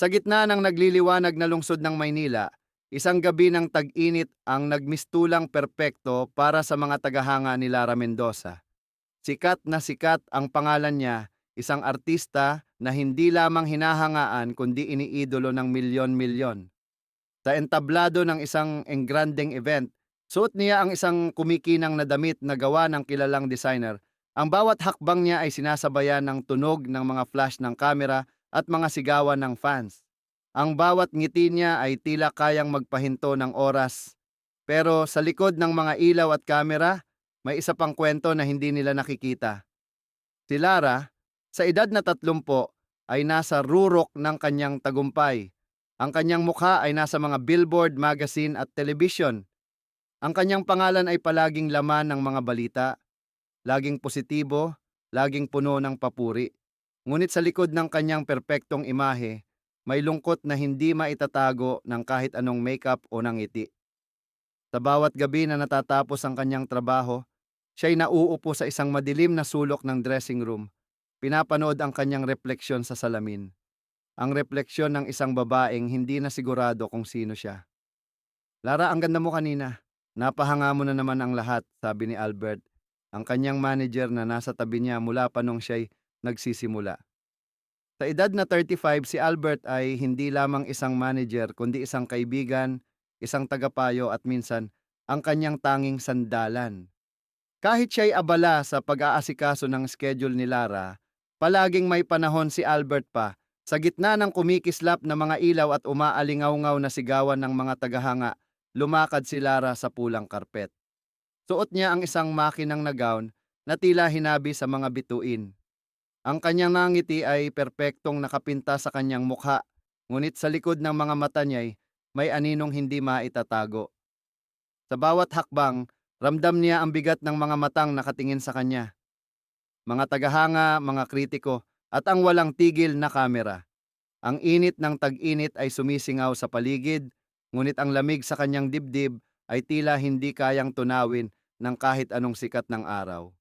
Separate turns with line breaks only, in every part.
Sa gitna ng nagliliwanag na lungsod ng Maynila, isang gabi ng tag-init ang nagmistulang perpekto para sa mga tagahanga ni Lara Mendoza. Sikat na sikat ang pangalan niya, isang artista na hindi lamang hinahangaan kundi iniidolo ng milyon-milyon. Sa entablado ng isang engrandeng event, suot niya ang isang kumikinang na damit na gawa ng kilalang designer. Ang bawat hakbang niya ay sinasabayan ng tunog ng mga flash ng kamera at mga sigawan ng fans. Ang bawat ngiti niya ay tila kayang magpahinto ng oras. Pero sa likod ng mga ilaw at kamera, may isa pang kwento na hindi nila nakikita. Si Lara, sa edad na tatlumpo, ay nasa rurok ng kanyang tagumpay. Ang kanyang mukha ay nasa mga billboard, magazine at television. Ang kanyang pangalan ay palaging laman ng mga balita, laging positibo, laging puno ng papuri. Ngunit sa likod ng kanyang perpektong imahe, may lungkot na hindi maitatago ng kahit anong makeup o ng ngiti. Sa bawat gabi na natatapos ang kanyang trabaho, siya'y nauupo sa isang madilim na sulok ng dressing room. Pinapanood ang kanyang refleksyon sa salamin. Ang refleksyon ng isang babaeng hindi na sigurado kung sino siya. Lara, ang ganda mo kanina. Napahanga mo na naman ang lahat, sabi ni Albert, ang kanyang manager na nasa tabi niya mula pa nung siya'y nagsisimula. Sa edad na 35, si Albert ay hindi lamang isang manager kundi isang kaibigan, isang tagapayo at minsan ang kanyang tanging sandalan. Kahit siya'y abala sa pag-aasikaso ng schedule ni Lara, palaging may panahon si Albert pa sa gitna ng kumikislap na mga ilaw at umaalingaw-ngaw na sigawan ng mga tagahanga, lumakad si Lara sa pulang karpet. Suot niya ang isang makinang na gown na tila hinabi sa mga bituin. Ang kanyang nangiti ay perpektong nakapinta sa kanyang mukha, ngunit sa likod ng mga mata niya'y may aninong hindi maitatago. Sa bawat hakbang, ramdam niya ang bigat ng mga matang nakatingin sa kanya. Mga tagahanga, mga kritiko, at ang walang tigil na kamera. Ang init ng tag-init ay sumisingaw sa paligid, ngunit ang lamig sa kanyang dibdib ay tila hindi kayang tunawin ng kahit anong sikat ng araw.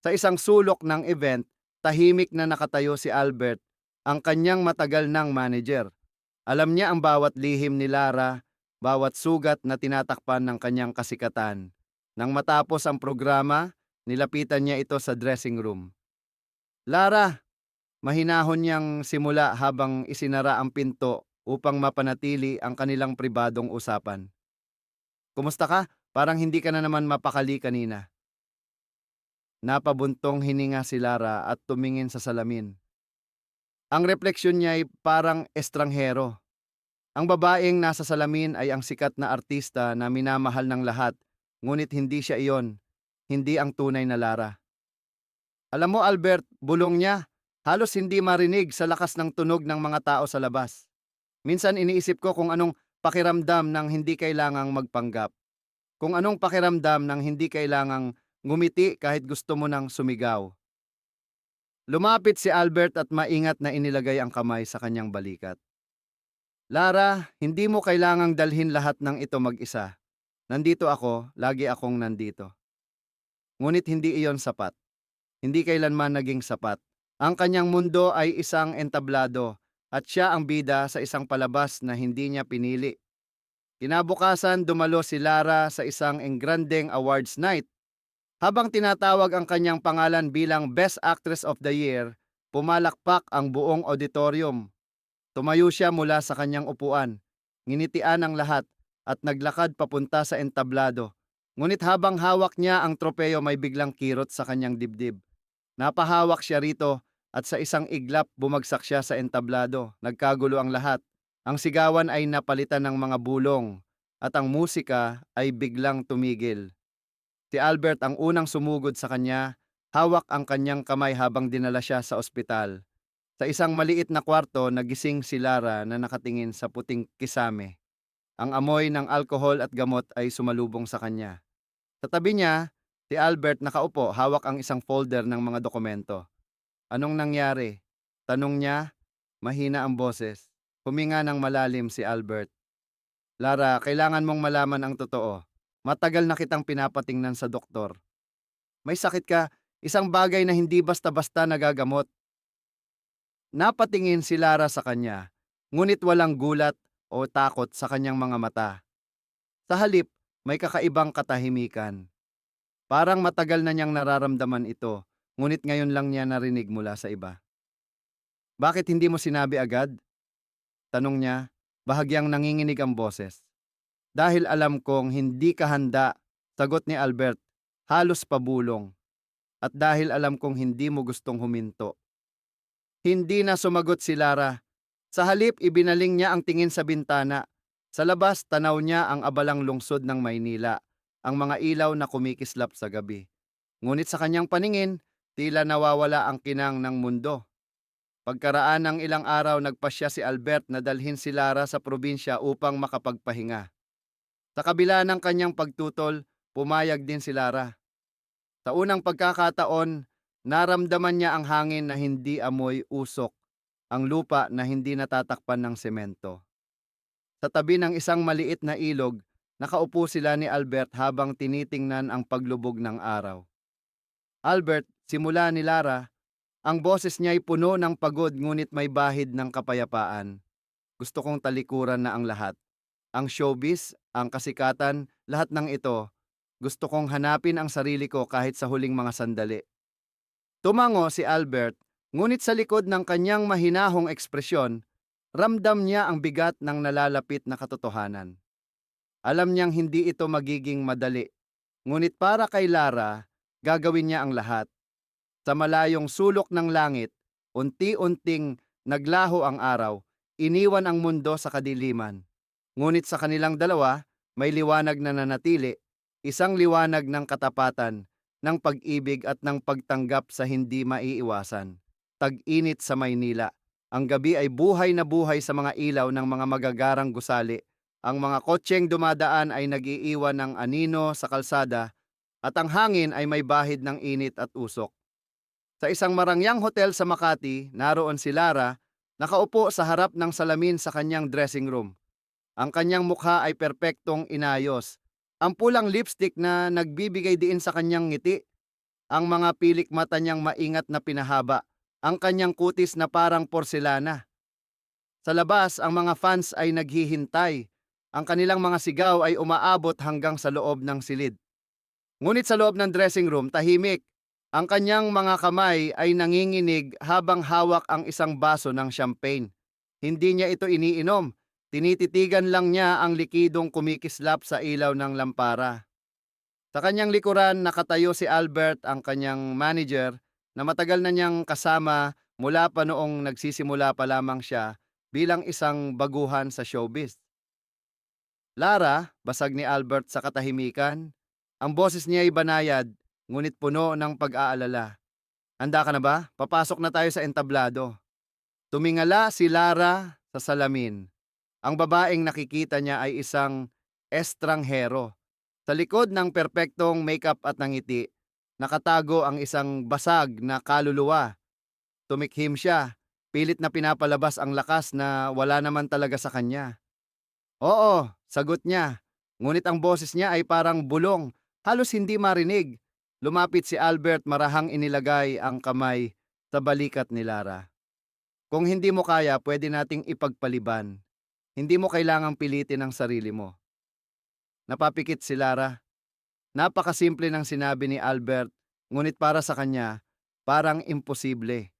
Sa isang sulok ng event, tahimik na nakatayo si Albert, ang kanyang matagal ng manager. Alam niya ang bawat lihim ni Lara, bawat sugat na tinatakpan ng kanyang kasikatan. Nang matapos ang programa, nilapitan niya ito sa dressing room. Lara, mahinahon niyang simula habang isinara ang pinto upang mapanatili ang kanilang pribadong usapan. Kumusta ka? Parang hindi ka na naman mapakali kanina. Napabuntong hininga si Lara at tumingin sa salamin. Ang refleksyon niya ay parang estranghero. Ang babaeng nasa salamin ay ang sikat na artista na minamahal ng lahat, ngunit hindi siya iyon, hindi ang tunay na Lara. Alam mo Albert, bulong niya, halos hindi marinig sa lakas ng tunog ng mga tao sa labas. Minsan iniisip ko kung anong pakiramdam ng hindi kailangang magpanggap. Kung anong pakiramdam ng hindi kailangang ngumiti kahit gusto mo nang sumigaw. Lumapit si Albert at maingat na inilagay ang kamay sa kanyang balikat. Lara, hindi mo kailangang dalhin lahat ng ito mag-isa. Nandito ako, lagi akong nandito. Ngunit hindi iyon sapat. Hindi kailanman naging sapat. Ang kanyang mundo ay isang entablado at siya ang bida sa isang palabas na hindi niya pinili. Kinabukasan dumalo si Lara sa isang engrandeng awards night habang tinatawag ang kanyang pangalan bilang Best Actress of the Year, pumalakpak ang buong auditorium. Tumayo siya mula sa kanyang upuan, nginitian ang lahat at naglakad papunta sa entablado. Ngunit habang hawak niya ang tropeyo may biglang kirot sa kanyang dibdib. Napahawak siya rito at sa isang iglap bumagsak siya sa entablado. Nagkagulo ang lahat. Ang sigawan ay napalitan ng mga bulong at ang musika ay biglang tumigil. Si Albert ang unang sumugod sa kanya, hawak ang kanyang kamay habang dinala siya sa ospital. Sa isang maliit na kwarto, nagising si Lara na nakatingin sa puting kisame. Ang amoy ng alkohol at gamot ay sumalubong sa kanya. Sa tabi niya, si Albert nakaupo, hawak ang isang folder ng mga dokumento. Anong nangyari? Tanong niya, mahina ang boses. Huminga ng malalim si Albert. Lara, kailangan mong malaman ang totoo. Matagal na kitang pinapatingnan sa doktor. May sakit ka, isang bagay na hindi basta-basta nagagamot. Napatingin si Lara sa kanya. ngunit walang gulat o takot sa kanyang mga mata. Sa halip, may kakaibang katahimikan. Parang matagal na niyang nararamdaman ito, ngunit ngayon lang niya narinig mula sa iba. Bakit hindi mo sinabi agad? Tanong niya, bahagyang nanginginig ang boses. Dahil alam kong hindi ka handa, sagot ni Albert, halos pabulong. At dahil alam kong hindi mo gustong huminto. Hindi na sumagot si Lara. Sa halip, ibinaling niya ang tingin sa bintana. Sa labas, tanaw niya ang abalang lungsod ng Maynila, ang mga ilaw na kumikislap sa gabi. Ngunit sa kanyang paningin, tila nawawala ang kinang ng mundo. Pagkaraan ng ilang araw, nagpasya si Albert na dalhin si Lara sa probinsya upang makapagpahinga. Sa kabila ng kanyang pagtutol, pumayag din si Lara. Sa unang pagkakataon, naramdaman niya ang hangin na hindi amoy usok, ang lupa na hindi natatakpan ng semento. Sa tabi ng isang maliit na ilog, nakaupo sila ni Albert habang tinitingnan ang paglubog ng araw. Albert, simula ni Lara, ang boses niya ay puno ng pagod ngunit may bahid ng kapayapaan. Gusto kong talikuran na ang lahat. Ang showbiz, ang kasikatan, lahat ng ito. Gusto kong hanapin ang sarili ko kahit sa huling mga sandali. Tumango si Albert, ngunit sa likod ng kanyang mahinahong ekspresyon, ramdam niya ang bigat ng nalalapit na katotohanan. Alam niyang hindi ito magiging madali, ngunit para kay Lara, gagawin niya ang lahat. Sa malayong sulok ng langit, unti-unting naglaho ang araw, iniwan ang mundo sa kadiliman. Ngunit sa kanilang dalawa, may liwanag na nanatili, isang liwanag ng katapatan, ng pag-ibig at ng pagtanggap sa hindi maiiwasan. Tag-init sa Maynila. Ang gabi ay buhay na buhay sa mga ilaw ng mga magagarang gusali. Ang mga kotseng dumadaan ay nag-iiwan ng anino sa kalsada at ang hangin ay may bahid ng init at usok. Sa isang marangyang hotel sa Makati, naroon si Lara, nakaupo sa harap ng salamin sa kanyang dressing room. Ang kanyang mukha ay perpektong inayos. Ang pulang lipstick na nagbibigay diin sa kanyang ngiti. Ang mga pilik mata niyang maingat na pinahaba. Ang kanyang kutis na parang porselana. Sa labas, ang mga fans ay naghihintay. Ang kanilang mga sigaw ay umaabot hanggang sa loob ng silid. Ngunit sa loob ng dressing room, tahimik. Ang kanyang mga kamay ay nanginginig habang hawak ang isang baso ng champagne. Hindi niya ito iniinom. Tinititigan lang niya ang likidong kumikislap sa ilaw ng lampara. Sa kanyang likuran, nakatayo si Albert, ang kanyang manager, na matagal na niyang kasama mula pa noong nagsisimula pa lamang siya bilang isang baguhan sa showbiz. Lara, basag ni Albert sa katahimikan. Ang boses niya ay banayad, ngunit puno ng pag-aalala. Handa ka na ba? Papasok na tayo sa entablado. Tumingala si Lara sa salamin. Ang babaeng nakikita niya ay isang estranghero. Sa likod ng perpektong makeup at ngiti, nakatago ang isang basag na kaluluwa. Tumikhim siya, pilit na pinapalabas ang lakas na wala naman talaga sa kanya. Oo, sagot niya. Ngunit ang boses niya ay parang bulong, halos hindi marinig. Lumapit si Albert marahang inilagay ang kamay sa balikat ni Lara. Kung hindi mo kaya, pwede nating ipagpaliban. Hindi mo kailangang pilitin ang sarili mo. Napapikit si Lara. Napakasimple ng sinabi ni Albert, ngunit para sa kanya, parang imposible.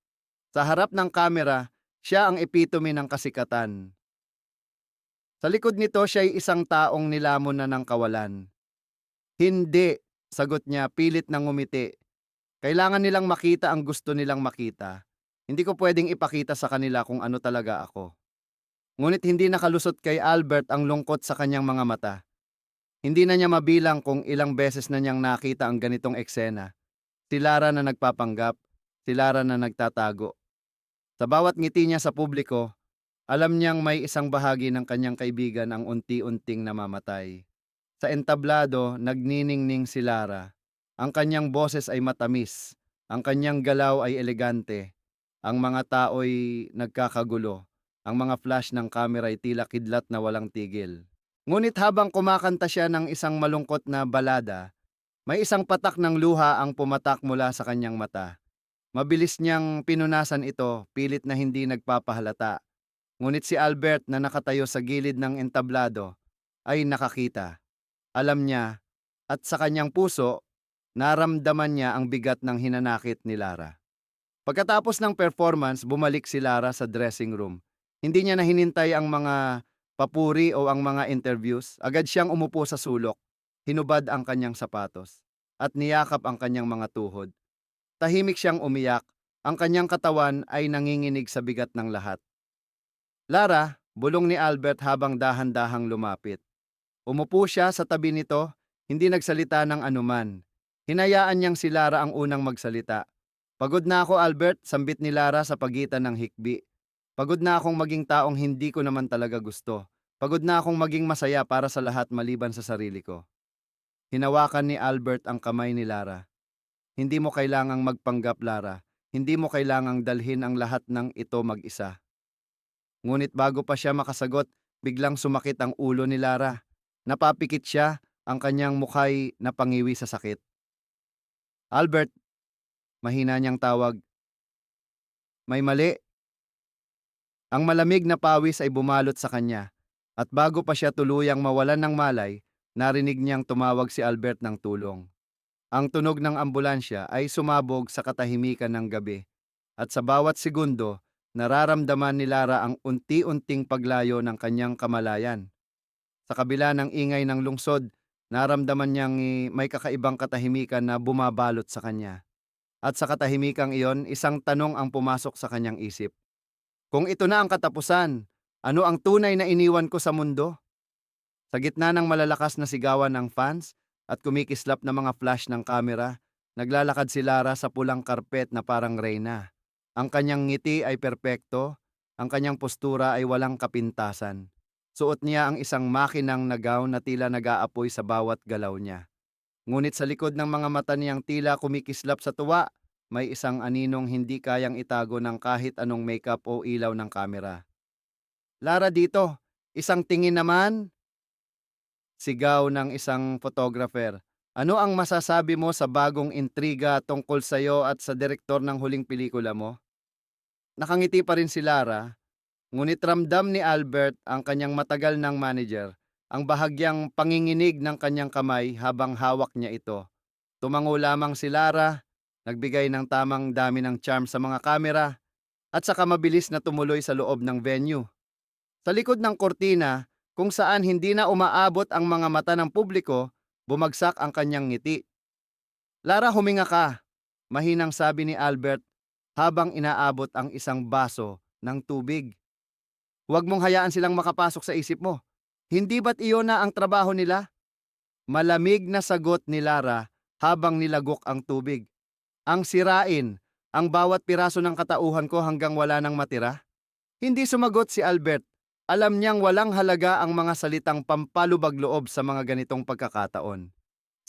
Sa harap ng kamera, siya ang epitome ng kasikatan. Sa likod nito siya ay isang taong nilamon na ng kawalan. Hindi, sagot niya, pilit ng ngumiti. Kailangan nilang makita ang gusto nilang makita. Hindi ko pwedeng ipakita sa kanila kung ano talaga ako. Ngunit hindi nakalusot kay Albert ang lungkot sa kanyang mga mata. Hindi na niya mabilang kung ilang beses na niyang nakita ang ganitong eksena. Si Lara na nagpapanggap, si Lara na nagtatago. Sa bawat ngiti niya sa publiko, alam niyang may isang bahagi ng kanyang kaibigan ang unti-unting namamatay. Sa entablado, nagniningning si Lara. Ang kanyang boses ay matamis, ang kanyang galaw ay elegante, ang mga tao'y nagkakagulo, ang mga flash ng camera ay tila kidlat na walang tigil. Ngunit habang kumakanta siya ng isang malungkot na balada, may isang patak ng luha ang pumatak mula sa kanyang mata. Mabilis niyang pinunasan ito, pilit na hindi nagpapahalata. Ngunit si Albert na nakatayo sa gilid ng entablado ay nakakita. Alam niya at sa kanyang puso, naramdaman niya ang bigat ng hinanakit ni Lara. Pagkatapos ng performance, bumalik si Lara sa dressing room. Hindi niya na hinintay ang mga papuri o ang mga interviews. Agad siyang umupo sa sulok. Hinubad ang kanyang sapatos at niyakap ang kanyang mga tuhod. Tahimik siyang umiyak. Ang kanyang katawan ay nanginginig sa bigat ng lahat. Lara, bulong ni Albert habang dahan-dahang lumapit. Umupo siya sa tabi nito, hindi nagsalita ng anuman. Hinayaan niyang si Lara ang unang magsalita. Pagod na ako, Albert, sambit ni Lara sa pagitan ng hikbi. Pagod na akong maging taong hindi ko naman talaga gusto. Pagod na akong maging masaya para sa lahat maliban sa sarili ko. Hinawakan ni Albert ang kamay ni Lara. Hindi mo kailangang magpanggap, Lara. Hindi mo kailangang dalhin ang lahat ng ito mag-isa. Ngunit bago pa siya makasagot, biglang sumakit ang ulo ni Lara. Napapikit siya, ang kanyang mukha'y napangiwi sa sakit. Albert, mahina niyang tawag. May mali. Ang malamig na pawis ay bumalot sa kanya, at bago pa siya tuluyang mawalan ng malay, narinig niyang tumawag si Albert ng tulong. Ang tunog ng ambulansya ay sumabog sa katahimikan ng gabi, at sa bawat segundo, nararamdaman ni Lara ang unti-unting paglayo ng kanyang kamalayan. Sa kabila ng ingay ng lungsod, naramdaman niyang eh, may kakaibang katahimikan na bumabalot sa kanya. At sa katahimikang iyon, isang tanong ang pumasok sa kanyang isip. Kung ito na ang katapusan, ano ang tunay na iniwan ko sa mundo? Sa gitna ng malalakas na sigawan ng fans at kumikislap na mga flash ng kamera, naglalakad si Lara sa pulang karpet na parang reyna. Ang kanyang ngiti ay perpekto, ang kanyang postura ay walang kapintasan. Suot niya ang isang makinang nagaw na tila nag-aapoy sa bawat galaw niya. Ngunit sa likod ng mga mata niyang tila kumikislap sa tuwa, may isang aninong hindi kayang itago ng kahit anong makeup o ilaw ng kamera. Lara dito, isang tingin naman. Sigaw ng isang photographer. Ano ang masasabi mo sa bagong intriga tungkol sa iyo at sa direktor ng huling pelikula mo? Nakangiti pa rin si Lara, ngunit ramdam ni Albert ang kanyang matagal ng manager, ang bahagyang panginginig ng kanyang kamay habang hawak niya ito. Tumango lamang si Lara, nagbigay ng tamang dami ng charm sa mga kamera, at saka mabilis na tumuloy sa loob ng venue. Sa likod ng kortina, kung saan hindi na umaabot ang mga mata ng publiko, bumagsak ang kanyang ngiti. Lara, huminga ka, mahinang sabi ni Albert habang inaabot ang isang baso ng tubig. Huwag mong hayaan silang makapasok sa isip mo. Hindi ba't iyon na ang trabaho nila? Malamig na sagot ni Lara habang nilagok ang tubig. Ang sirain ang bawat piraso ng katauhan ko hanggang wala nang matira? Hindi sumagot si Albert. Alam niyang walang halaga ang mga salitang pampalubag loob sa mga ganitong pagkakataon.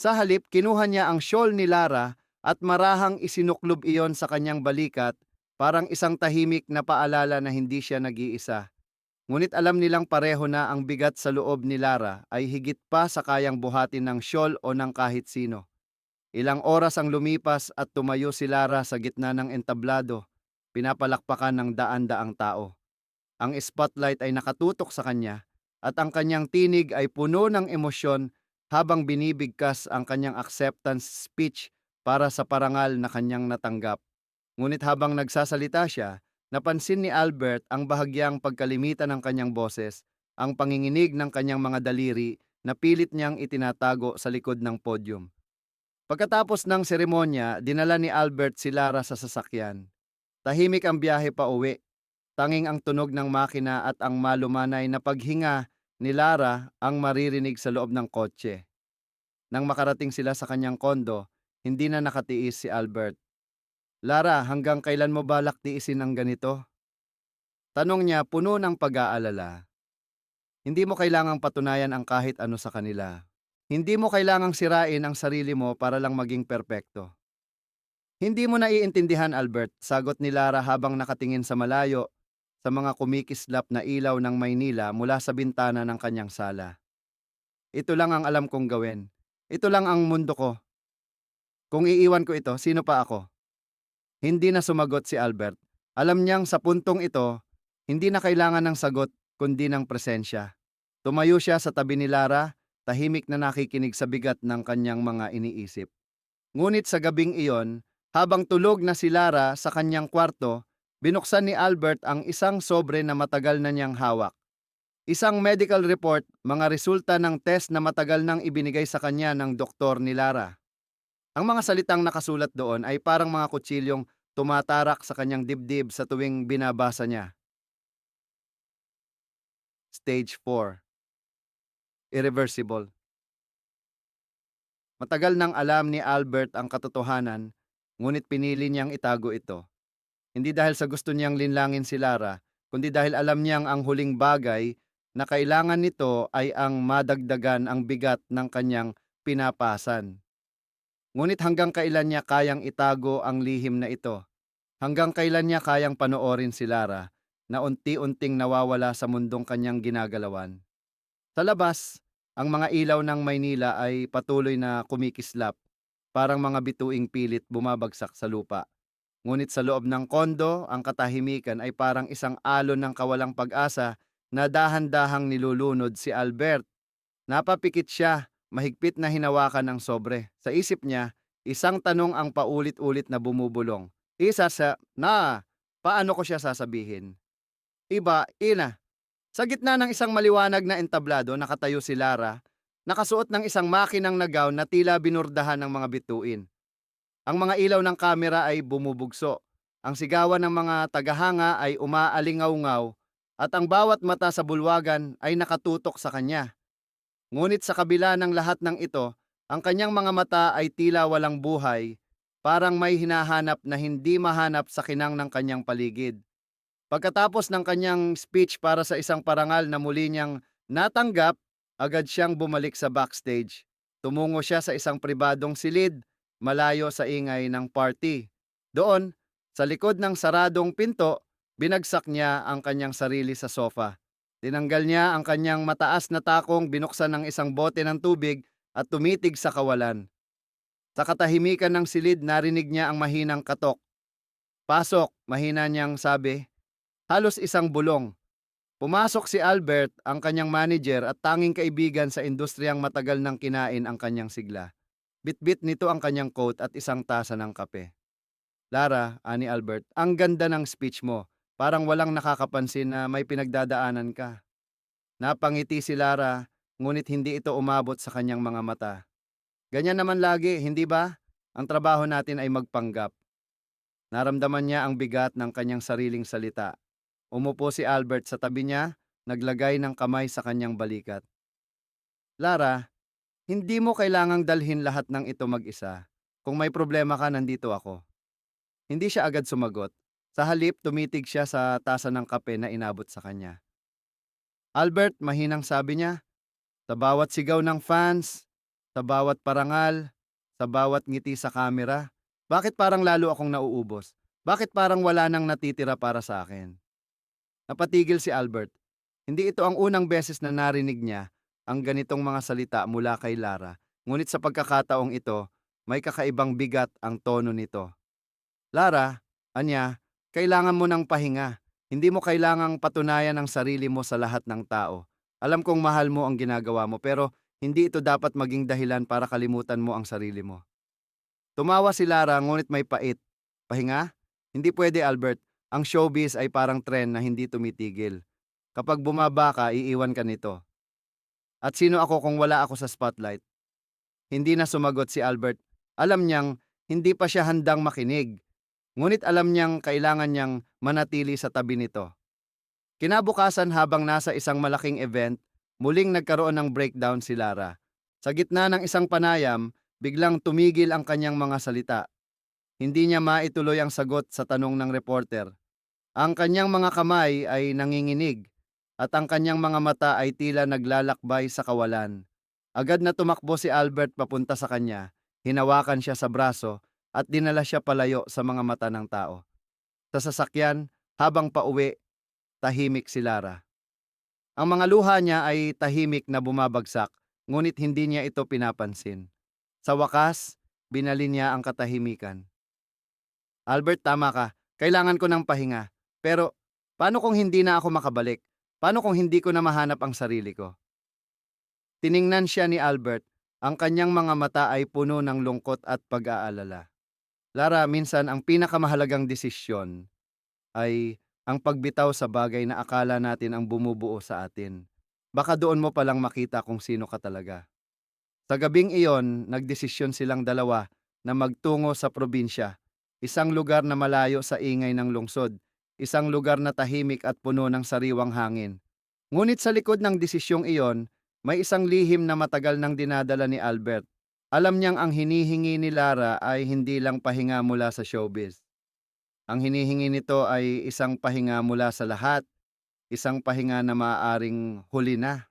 Sa halip, kinuha niya ang shawl ni Lara at marahang isinuklob iyon sa kanyang balikat parang isang tahimik na paalala na hindi siya nag-iisa. Ngunit alam nilang pareho na ang bigat sa loob ni Lara ay higit pa sa kayang buhatin ng shawl o ng kahit sino. Ilang oras ang lumipas at tumayo si Lara sa gitna ng entablado, pinapalakpakan ng daan-daang tao. Ang spotlight ay nakatutok sa kanya at ang kanyang tinig ay puno ng emosyon habang binibigkas ang kanyang acceptance speech para sa parangal na kanyang natanggap. Ngunit habang nagsasalita siya, napansin ni Albert ang bahagyang pagkalimitan ng kanyang boses, ang panginginig ng kanyang mga daliri na pilit niyang itinatago sa likod ng podium. Pagkatapos ng seremonya, dinala ni Albert si Lara sa sasakyan. Tahimik ang biyahe pa uwi. Tanging ang tunog ng makina at ang malumanay na paghinga ni Lara ang maririnig sa loob ng kotse. Nang makarating sila sa kanyang kondo, hindi na nakatiis si Albert. Lara, hanggang kailan mo balak tiisin ang ganito? Tanong niya puno ng pag-aalala. Hindi mo kailangang patunayan ang kahit ano sa kanila. Hindi mo kailangang sirain ang sarili mo para lang maging perpekto. Hindi mo naiintindihan, Albert, sagot ni Lara habang nakatingin sa malayo sa mga kumikislap na ilaw ng Maynila mula sa bintana ng kanyang sala. Ito lang ang alam kong gawin. Ito lang ang mundo ko. Kung iiwan ko ito, sino pa ako? Hindi na sumagot si Albert. Alam niyang sa puntong ito, Hindi na kailangan ng sagot, kundi ng presensya. Tumayo siya sa tabi ni Lara, tahimik na nakikinig sa bigat ng kanyang mga iniisip. Ngunit sa gabing iyon, habang tulog na si Lara sa kanyang kwarto, binuksan ni Albert ang isang sobre na matagal na niyang hawak. Isang medical report, mga resulta ng test na matagal nang ibinigay sa kanya ng doktor ni Lara. Ang mga salitang nakasulat doon ay parang mga kutsilyong tumatarak sa kanyang dibdib sa tuwing binabasa niya. Stage 4 Irreversible Matagal nang alam ni Albert ang katotohanan, ngunit pinili niyang itago ito. Hindi dahil sa gusto niyang linlangin si Lara, kundi dahil alam niyang ang huling bagay na kailangan nito ay ang madagdagan ang bigat ng kanyang pinapasan. Ngunit hanggang kailan niya kayang itago ang lihim na ito? Hanggang kailan niya kayang panoorin si Lara na unti-unting nawawala sa mundong kanyang ginagalawan? Sa labas, ang mga ilaw ng Maynila ay patuloy na kumikislap, parang mga bituing pilit bumabagsak sa lupa. Ngunit sa loob ng kondo, ang katahimikan ay parang isang alon ng kawalang pag-asa na dahan-dahang nilulunod si Albert. Napapikit siya, mahigpit na hinawakan ng sobre. Sa isip niya, isang tanong ang paulit-ulit na bumubulong. Isa sa, na, paano ko siya sasabihin? Iba, ina, sa gitna ng isang maliwanag na entablado, nakatayo si Lara, nakasuot ng isang makinang nagaw na tila binurdahan ng mga bituin. Ang mga ilaw ng kamera ay bumubugso. Ang sigawan ng mga tagahanga ay umaalingaw-ngaw at ang bawat mata sa bulwagan ay nakatutok sa kanya. Ngunit sa kabila ng lahat ng ito, ang kanyang mga mata ay tila walang buhay, parang may hinahanap na hindi mahanap sa kinang ng kanyang paligid. Pagkatapos ng kanyang speech para sa isang parangal na muli niyang natanggap, agad siyang bumalik sa backstage. Tumungo siya sa isang pribadong silid, malayo sa ingay ng party. Doon, sa likod ng saradong pinto, binagsak niya ang kanyang sarili sa sofa. Tinanggal niya ang kanyang mataas na takong binuksan ng isang bote ng tubig at tumitig sa kawalan. Sa katahimikan ng silid, narinig niya ang mahinang katok. Pasok, mahina niyang sabi. Halos isang bulong. Pumasok si Albert, ang kanyang manager at tanging kaibigan sa industriyang matagal nang kinain ang kanyang sigla. Bitbit nito ang kanyang coat at isang tasa ng kape. Lara, ani Albert, ang ganda ng speech mo. Parang walang nakakapansin na may pinagdadaanan ka. Napangiti si Lara, ngunit hindi ito umabot sa kanyang mga mata. Ganyan naman lagi, hindi ba? Ang trabaho natin ay magpanggap. Naramdaman niya ang bigat ng kanyang sariling salita. Umupo si Albert sa tabi niya, naglagay ng kamay sa kanyang balikat. Lara, hindi mo kailangang dalhin lahat ng ito mag-isa. Kung may problema ka, nandito ako. Hindi siya agad sumagot. Sa halip, tumitig siya sa tasa ng kape na inabot sa kanya. Albert, mahinang sabi niya, sa bawat sigaw ng fans, sa bawat parangal, sa bawat ngiti sa kamera, bakit parang lalo akong nauubos? Bakit parang wala nang natitira para sa akin? Napatigil si Albert. Hindi ito ang unang beses na narinig niya ang ganitong mga salita mula kay Lara, ngunit sa pagkakataong ito, may kakaibang bigat ang tono nito. Lara, anya, kailangan mo ng pahinga. Hindi mo kailangang patunayan ang sarili mo sa lahat ng tao. Alam kong mahal mo ang ginagawa mo pero hindi ito dapat maging dahilan para kalimutan mo ang sarili mo. Tumawa si Lara ngunit may pait. Pahinga? Hindi pwede Albert. Ang showbiz ay parang tren na hindi tumitigil. Kapag bumaba ka, iiwan ka nito. At sino ako kung wala ako sa spotlight? Hindi na sumagot si Albert. Alam niyang hindi pa siya handang makinig. Ngunit alam niyang kailangan niyang manatili sa tabi nito. Kinabukasan habang nasa isang malaking event, muling nagkaroon ng breakdown si Lara. Sa gitna ng isang panayam, biglang tumigil ang kanyang mga salita. Hindi niya maituloy ang sagot sa tanong ng reporter. Ang kanyang mga kamay ay nanginginig at ang kanyang mga mata ay tila naglalakbay sa kawalan. Agad na tumakbo si Albert papunta sa kanya, hinawakan siya sa braso at dinala siya palayo sa mga mata ng tao. Sa sasakyan, habang pauwi, tahimik si Lara. Ang mga luha niya ay tahimik na bumabagsak, ngunit hindi niya ito pinapansin. Sa wakas, binali niya ang katahimikan. Albert, tama ka. Kailangan ko ng pahinga. Pero Paano kung hindi na ako makabalik? Paano kung hindi ko na mahanap ang sarili ko? Tiningnan siya ni Albert. Ang kanyang mga mata ay puno ng lungkot at pag-aalala. Lara, minsan ang pinakamahalagang desisyon ay ang pagbitaw sa bagay na akala natin ang bumubuo sa atin. Baka doon mo palang makita kung sino ka talaga. Sa gabing iyon, nagdesisyon silang dalawa na magtungo sa probinsya, isang lugar na malayo sa ingay ng lungsod, isang lugar na tahimik at puno ng sariwang hangin. Ngunit sa likod ng desisyong iyon, may isang lihim na matagal nang dinadala ni Albert. Alam niyang ang hinihingi ni Lara ay hindi lang pahinga mula sa showbiz. Ang hinihingi nito ay isang pahinga mula sa lahat, isang pahinga na maaaring huli na.